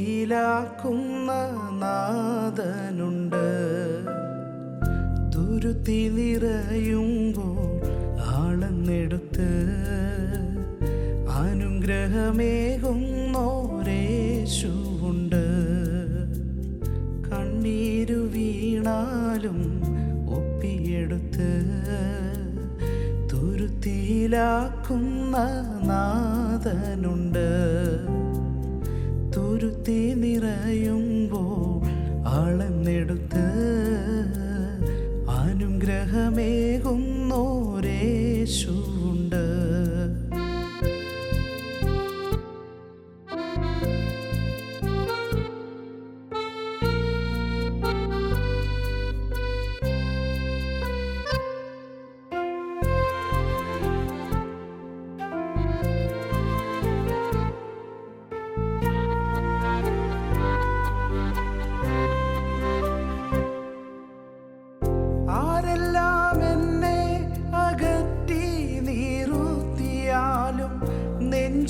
തുരുത്തിലാക്കുന്ന നാദനുണ്ട് തുരുത്തി നിറയുമ്പോൾ ആളെന്നെടുത്ത് അനുഗ്രഹമേകുന്നോരേശുണ്ട് കണ്ണീരു വീണാലും ഒപ്പിയെടുത്ത് തുരുത്തിയിലാക്കുന്ന നാദനുണ്ട് നിറയുമ്പോൾ അളന്നെടുത്ത് അനുഗ്രഹമേകുന്നോരേശുണ്ട്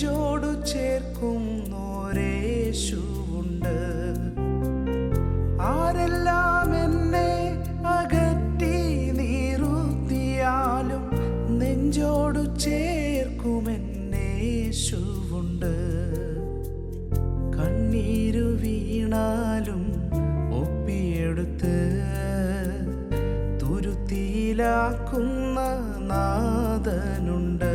നെഞ്ചോടു ചേർക്കും നോരേശുണ്ട് ആരെല്ലാം എന്നെ അകറ്റി നീറുത്തിയാലും നെഞ്ചോടു ചേർക്കുമെന്നേശുണ്ട് കണ്ണീരു വീണാലും ഒപ്പിയെടുത്ത് തുരുത്തിയിലാക്കുന്ന നാദനുണ്ട്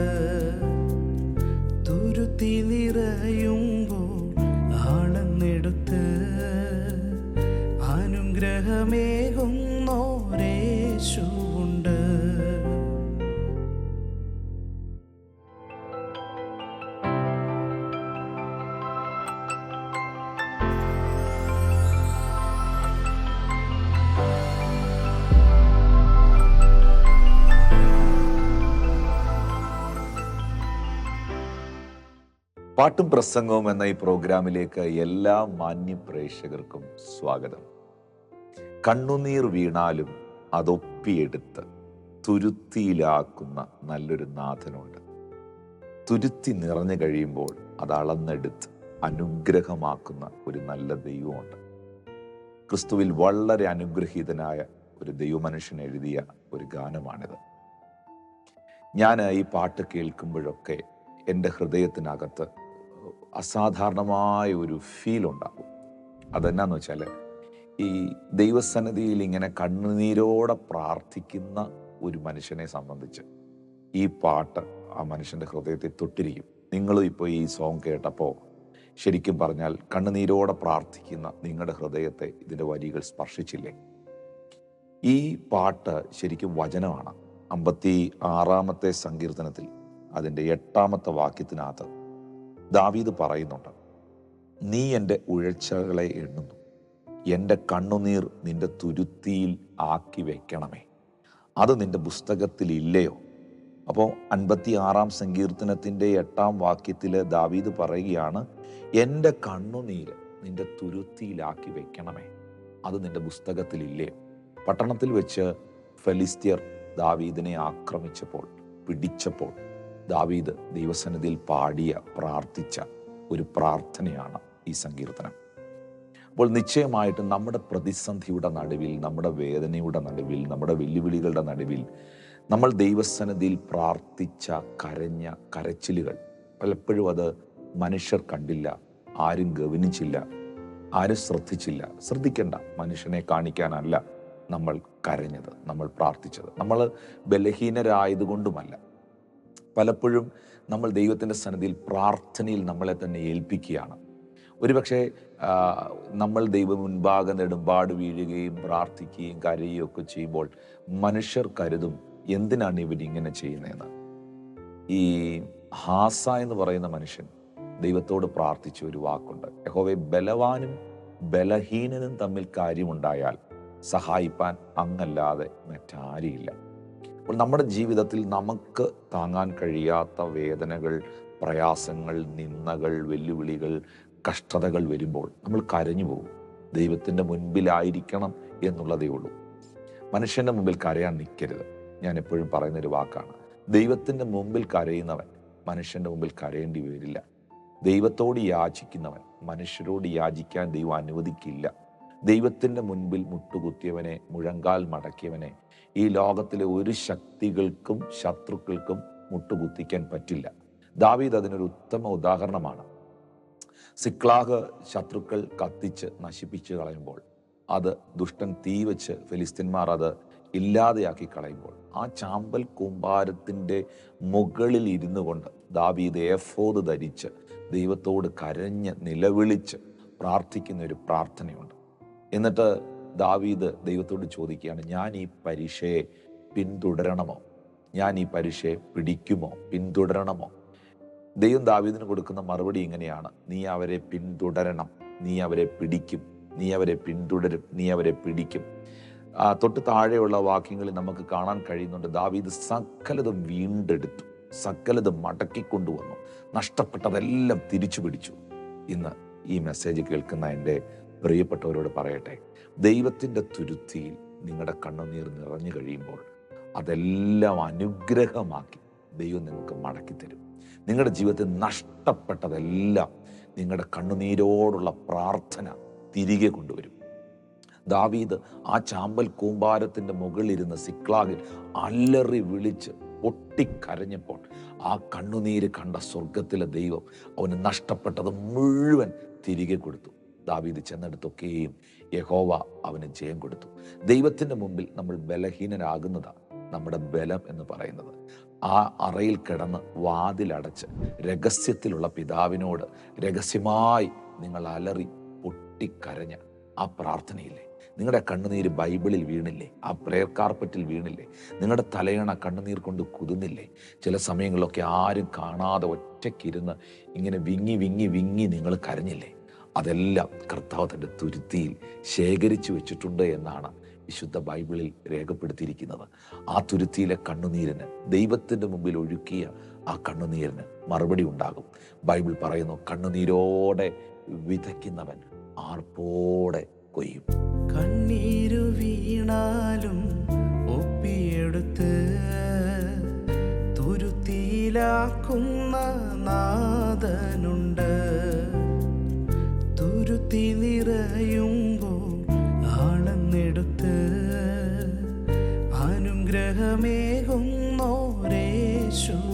പാട്ടും പ്രസംഗവും എന്ന ഈ പ്രോഗ്രാമിലേക്ക് എല്ലാ മാന്യ പ്രേക്ഷകർക്കും സ്വാഗതം. കണ്ണുനീർ വീണാലും അതൊപ്പിയെടുത്ത് തുരുത്തിയിലാക്കുന്ന നല്ലൊരു നാഥനുണ്ട്. തുരുത്തി നിറഞ്ഞു കഴിയുമ്പോൾ അത് അളന്നെടുത്ത് അനുഗ്രഹമാക്കുന്ന ഒരു നല്ല ദൈവമുണ്ട്. ക്രിസ്തുവിൽ വളരെ അനുഗ്രഹീതനായ ഒരു ദൈവമനുഷ്യൻ എഴുതിയ ഒരു ഗാനമാണിത്. ഞാൻ ഈ പാട്ട് കേൾക്കുമ്പോഴൊക്കെ എന്റെ ഹൃദയത്തിനകത്ത് അസാധാരണമായ ഒരു ഫീൽ ഉണ്ടാകും. അതെന്നാന്ന് വെച്ചാൽ ഈ ദൈവസന്നിധിയിൽ ഇങ്ങനെ കണ്ണുനീരോടെ പ്രാർത്ഥിക്കുന്ന ഒരു മനുഷ്യനെ സംബന്ധിച്ച് ഈ പാട്ട് ആ മനുഷ്യന്റെ ഹൃദയത്തെ തൊട്ടിരിക്കും. നിങ്ങളും ഇപ്പോൾ ഈ സോങ് കേട്ടപ്പോൾ ശരിക്കും പറഞ്ഞാൽ കണ്ണുനീരോടെ പ്രാർത്ഥിക്കുന്ന നിങ്ങളുടെ ഹൃദയത്തെ ഇതിന്റെ വരികൾ സ്പർശിച്ചില്ലേ? ഈ പാട്ട് ശരിക്കും വചനമാണ്. അമ്പത്തി ആറാമത്തെ സങ്കീർത്തനത്തിൽ അതിന്റെ എട്ടാമത്തെ വാക്യത്തിനകത്ത് ദാവീദ് പറയുന്നുണ്ട് നീ എന്റെ ഉഴച്ചകളെ എണ്ണുന്നു. എന്റെ കണ്ണുനീർ നിന്റെ തുരുത്തിയിൽ ആക്കി വെക്കണമേ. അത് നിന്റെ പുസ്തകത്തിൽ ഇല്ലയോ? അപ്പോൾ അൻപത്തി ആറാം സങ്കീർത്തനത്തിന്റെ എട്ടാം വാക്യത്തിൽ ദാവീദ് പറയുകയാണ് എന്റെ കണ്ണുനീര് നിന്റെ തുരുത്തിയിലാക്കി വെക്കണമേ. അത് നിന്റെ പുസ്തകത്തിലില്ലേ പട്ടണത്തിൽ വെച്ച് ഫെലിസ്ത്യർ ദാവീദിനെ ആക്രമിച്ചപ്പോൾ പിടിച്ചപ്പോൾ ദാവീദ് ദൈവസന്നിധിയിൽ പാടിയ പ്രാർത്ഥിച്ച ഒരു പ്രാർത്ഥനയാണ് ഈ സങ്കീർത്തനം. അപ്പോൾ നിശ്ചയമായിട്ടും നമ്മുടെ പ്രതിസന്ധിയുടെ നടുവിൽ നമ്മുടെ വേദനയുടെ നടുവിൽ നമ്മുടെ വെല്ലുവിളികളുടെ നടുവിൽ നമ്മൾ ദൈവസന്നിധിയിൽ പ്രാർത്ഥിച്ച കരഞ്ഞ കരച്ചിലുകൾ പലപ്പോഴും അത് മനുഷ്യർ കണ്ടില്ല ആരും ഗവനിച്ചില്ല ആരും ശ്രദ്ധിച്ചില്ല. ശ്രദ്ധിക്കേണ്ട മനുഷ്യനെ കാണിക്കാനല്ല നമ്മൾ കരഞ്ഞത് നമ്മൾ പ്രാർത്ഥിച്ചത്. നമ്മൾ ബലഹീനരായതുകൊണ്ടുമല്ല. പലപ്പോഴും നമ്മൾ ദൈവത്തിന്റെ സന്നിധിയിൽ പ്രാർത്ഥനയിൽ നമ്മളെ തന്നെ ഏൽപ്പിക്കുകയാണ്. ഒരുപക്ഷെ നമ്മൾ ദൈവം മുൻപാകെ നെടുമ്പാട് വീഴുകയും പ്രാർത്ഥിക്കുകയും കരയുകയും ഒക്കെ ചെയ്യുമ്പോൾ മനുഷ്യർ കരുതും എന്തിനാണ് ഇവരിങ്ങനെ ചെയ്യുന്നതെന്ന്. ഈ ഹാസ എന്ന് പറയുന്ന മനുഷ്യൻ ദൈവത്തോട് പ്രാർത്ഥിച്ച ഒരു വാക്കുണ്ട്. യഹോവെ ബലവാനും ബലഹീനനും തമ്മിൽ കാര്യമുണ്ടായാൽ സഹായിപ്പാൻ അങ്ങല്ലാതെ മറ്റാരുമില്ല. അപ്പോൾ നമ്മുടെ ജീവിതത്തിൽ നമുക്ക് താങ്ങാൻ കഴിയാത്ത വേദനകൾ പ്രയാസങ്ങൾ നിന്ദകൾ വെല്ലുവിളികൾ കഷ്ടതകൾ വരുമ്പോൾ നമ്മൾ കരഞ്ഞു പോകും. ദൈവത്തിന്റെ മുൻപിലായിരിക്കണം എന്നുള്ളതേ ഉള്ളൂ. മനുഷ്യന്റെ മുമ്പിൽ കരയാൻ നിൽക്കരുത്. ഞാൻ എപ്പോഴും പറയുന്നൊരു വാക്കാണ്. ദൈവത്തിന്റെ മുമ്പിൽ കരയുന്നവൻ മനുഷ്യന്റെ മുമ്പിൽ കരയേണ്ടി വരില്ല. ദൈവത്തോട് യാചിക്കുന്നവൻ മനുഷ്യരോട് യാചിക്കാൻ ദൈവം അനുവദിക്കില്ല. ദൈവത്തിന്റെ മുൻപിൽ മുട്ടുകുത്തിയവനെ മുഴങ്കാൽ മടക്കിയവനെ ഈ ലോകത്തിലെ ഒരു ശക്തികൾക്കും ശത്രുക്കൾക്കും മുട്ടുകുത്തിക്കാൻ പറ്റില്ല. ദാവീദ് അതിനൊരു ഉത്തമ ഉദാഹരണമാണ്. സിക്ലാഹ് ശത്രുക്കൾ കത്തിച്ച് നശിപ്പിച്ച് കളയുമ്പോൾ അത് ദുഷ്ടൻ തീ വെച്ച് ഫിലിസ്തീന്മാർ അത് ഇല്ലാതെയാക്കി കളയുമ്പോൾ ആ ചാമ്പൽ കൂമ്പാരത്തിന്റെ മുകളിൽ ഇരുന്നു കൊണ്ട് ദാവീദ് ഏഫോത് ധരിച്ച് ദൈവത്തോട് കരഞ്ഞ് നിലവിളിച്ച് പ്രാർത്ഥിക്കുന്ന ഒരു പ്രാർത്ഥനയുണ്ട്. എന്നിട്ട് ദാവീദ് ദൈവത്തോട് ചോദിക്കുകയാണ് ഞാൻ ഈ പരീക്ഷയെ പിന്തുടരണമോ? ഞാൻ ഈ പരീക്ഷയെ പിടിക്കുമോ? പിന്തുടരണമോ? ദൈവം ദാവീദിന് കൊടുക്കുന്ന മറുപടി ഇങ്ങനെയാണ് നീ അവരെ പിന്തുടരണം. നീ അവരെ പിടിക്കും. നീ അവരെ പിന്തുടരും. നീ അവരെ പിടിക്കും. തൊട്ട് താഴെയുള്ള വാക്യങ്ങളിൽ നമുക്ക് കാണാൻ കഴിയുന്നുണ്ട് ദാവീദ് സകലതും വീണ്ടെടുത്തു സകലതും മടക്കിക്കൊണ്ടുവന്നു നഷ്ടപ്പെട്ടതെല്ലാം തിരിച്ചു പിടിച്ചു ഇന്ന് ഈ മെസ്സേജ് കേൾക്കുന്ന എന്റെ പ്രിയപ്പെട്ടവരോട് പറയട്ടെ ദൈവത്തിന്റെ തുരുത്തിയിൽ നിങ്ങളുടെ കണ്ണുനീർ നിറഞ്ഞു കഴിയുമ്പോൾ അതെല്ലാം അനുഗ്രഹമാക്കി ദൈവം നിങ്ങൾക്ക് മടക്കി തരും. നിങ്ങളുടെ ജീവിതത്തിൽ നഷ്ടപ്പെട്ടതെല്ലാം നിങ്ങളുടെ കണ്ണുനീരോടുള്ള പ്രാർത്ഥന തിരികെ കൊണ്ടുവരും. ദാവീദ് ആ ചാമ്പൽ കൂമ്പാരത്തിന്റെ മുകളിലിരുന്ന് സിക്ലാഗിൽ അല്ലറി വിളിച്ച് പൊട്ടിക്കരഞ്ഞപ്പോൾ ആ കണ്ണുനീര് കണ്ട സ്വർഗത്തിലെ ദൈവം അവന് നഷ്ടപ്പെട്ടത് മുഴുവൻ തിരികെ കൊടുത്തു. ദാവീദ് ചെന്നെടുത്തൊക്കെയും യഹോവ അവന് ജയം കൊടുത്തു. ദൈവത്തിന്റെ മുമ്പിൽ നമ്മൾ ബലഹീനരാകുന്നതാണ് നമ്മുടെ ബലം എന്ന് പറയുന്നത്. ആ അറയിൽ കിടന്ന് വാതിലടച്ച് രഹസ്യത്തിലുള്ള പിതാവിനോട് രഹസ്യമായി നിങ്ങൾ അലറി പൊട്ടിക്കരഞ്ഞ ആ പ്രാർത്ഥനയില്ലേ? നിങ്ങളുടെ കണ്ണുനീര് ബൈബിളിൽ വീണില്ലേ? ആ പ്രേയർ കാർപ്പറ്റിൽ വീണില്ലേ? നിങ്ങളുടെ തലയണ കണ്ണുനീർ കൊണ്ട് കുതിന്നില്ലേ ചില സമയങ്ങളിലൊക്കെ ആരും കാണാതെ ഒറ്റയ്ക്കിരുന്ന് ഇങ്ങനെ വിങ്ങി വിങ്ങി വിങ്ങി നിങ്ങൾ കരഞ്ഞില്ലേ? അതെല്ലാം കർത്താവ് തന്റെ തുരുത്തിയിൽ ശേഖരിച്ചു വെച്ചിട്ടുണ്ട് എന്നാണ് വിശുദ്ധ ബൈബിളിൽ രേഖപ്പെടുത്തിയിരിക്കുന്നത്. ആ തുരുത്തിയിലെ കണ്ണുനീരിന് ദൈവത്തിന്റെ മുമ്പിൽ ഒഴുക്കിയ ആ കണ്ണുനീരിന് മറുപടി ഉണ്ടാകും. ബൈബിൾ പറയുന്നു കണ്ണുനീരോടെ വിതയ്ക്കുന്നവൻ ആർപ്പോടെ കൊയ്യും. കണ്ണീരു വീണാലും ഒപ്പിയെടുത്ത് തുരുത്തിയിലാക്കുന്ന നാഥനുണ്ട് തുരുത്തി നിറയുമ്പോൾ ആണെന്നെടുത്ത് അനുഗ്രഹമേകുന്നോരേശു.